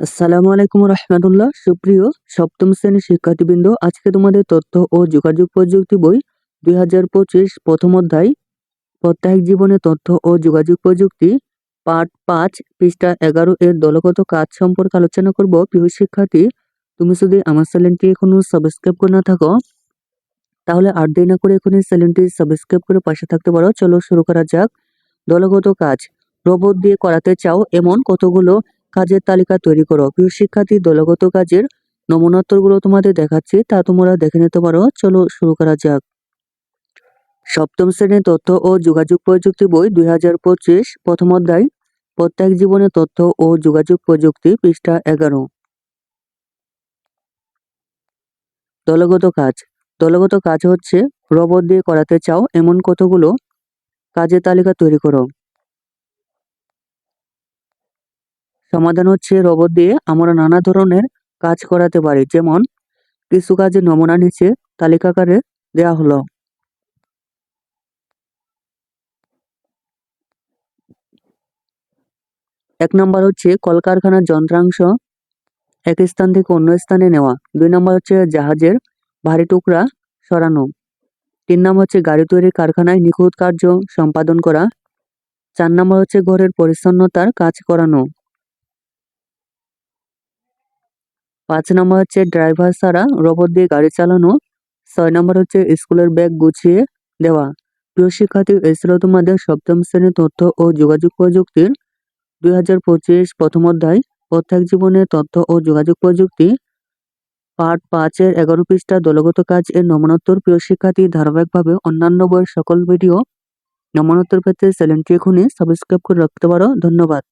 আসসালামু আলাইকুম রহমতুল্লাহ। সুপ্রিয় সপ্তম শ্রেণির শিক্ষার্থীবৃন্দ, আজকে তোমাদের তথ্য ও যোগাযোগ প্রযুক্তি বই দুই হাজার পঁচিশ প্রথম অধ্যায় প্রত্যাহিক জীবনে তথ্য ও যোগাযোগ প্রযুক্তি, পার্ট পাঁচ, পৃষ্ঠা এগারো এর দলগত কাজ সম্পর্কে আলোচনা করব। প্রিয় শিক্ষার্থী, তুমি যদি আমার চ্যানেলটি এখনও সাবস্ক্রাইব করে না থাকো, তাহলে আর দেরি না করে এখনই চ্যানেলটি সাবস্ক্রাইব করে পাশে থাকতে পারো। চলো শুরু করা যাক। দলগত কাজ, রোবট দিয়ে করাতে চাও এমন কতগুলো কাজের তালিকা তৈরি করো। প্রিয় শিক্ষার্থী, দলগত কাজের নমুনোত্তরগুলো তোমাদের দেখাচ্ছি, তা তোমরা দেখে নিতে পারো। চলো শুরু করা যাক। সপ্তম শ্রেণির তথ্য ও যোগাযোগ প্রযুক্তি বই দুই হাজার পঁচিশ, প্রথম অধ্যায়, প্রত্যেক জীবনে তথ্য ও যোগাযোগ প্রযুক্তি, পৃষ্ঠা এগারো। দলগত কাজ। দলগত কাজ হচ্ছে রোবট দিয়ে করাতে চাও এমন কতগুলো? কাজের তালিকা তৈরি করো। সমাধান হচ্ছে রোবট দিয়ে আমরা নানা ধরনের কাজ করাতে পারি। যেমন কিছু কাজের নমুনা নিচে তালিকাকারে দেয়া হলো। এক নম্বর হচ্ছে কলকারখানার যন্ত্রাংশ এক স্থান থেকে অন্য স্থানে নেওয়া। দুই নম্বর হচ্ছে জাহাজের ভারী টুকরা সরানো। তিন নম্বর হচ্ছে গাড়ি তৈরির কারখানায় নিখুঁত কার্য সম্পাদন করা। চার নম্বর হচ্ছে ঘরের পরিচ্ছন্নতার কাজ করানো। পাঁচ নম্বর হচ্ছে ড্রাইভার ছাড়া রোবট দিয়ে গাড়ি চালানো। ছয় নম্বর হচ্ছে স্কুলের ব্যাগ গুছিয়ে দেওয়া। প্রিয় শিক্ষার্থী এছাড়াও তোমাদের সপ্তম শ্রেণির তথ্য ও যোগাযোগ প্রযুক্তির দুই হাজার পঁচিশ প্রথম অধ্যায়। প্রত্যেক জীবনে তথ্য ও যোগাযোগ প্রযুক্তি। পার্ট পাঁচের এগারো পৃষ্ঠা দলগত কাজ এর নমনোত্তর। প্রিয় শিক্ষার্থী, ধারাবাহিকভাবে অন্যান্য বইয়ের সকল ভিডিও নমনোত্তর পেতে চ্যানেলটি এখনই সাবস্ক্রাইব করে রাখতে পারো। ধন্যবাদ।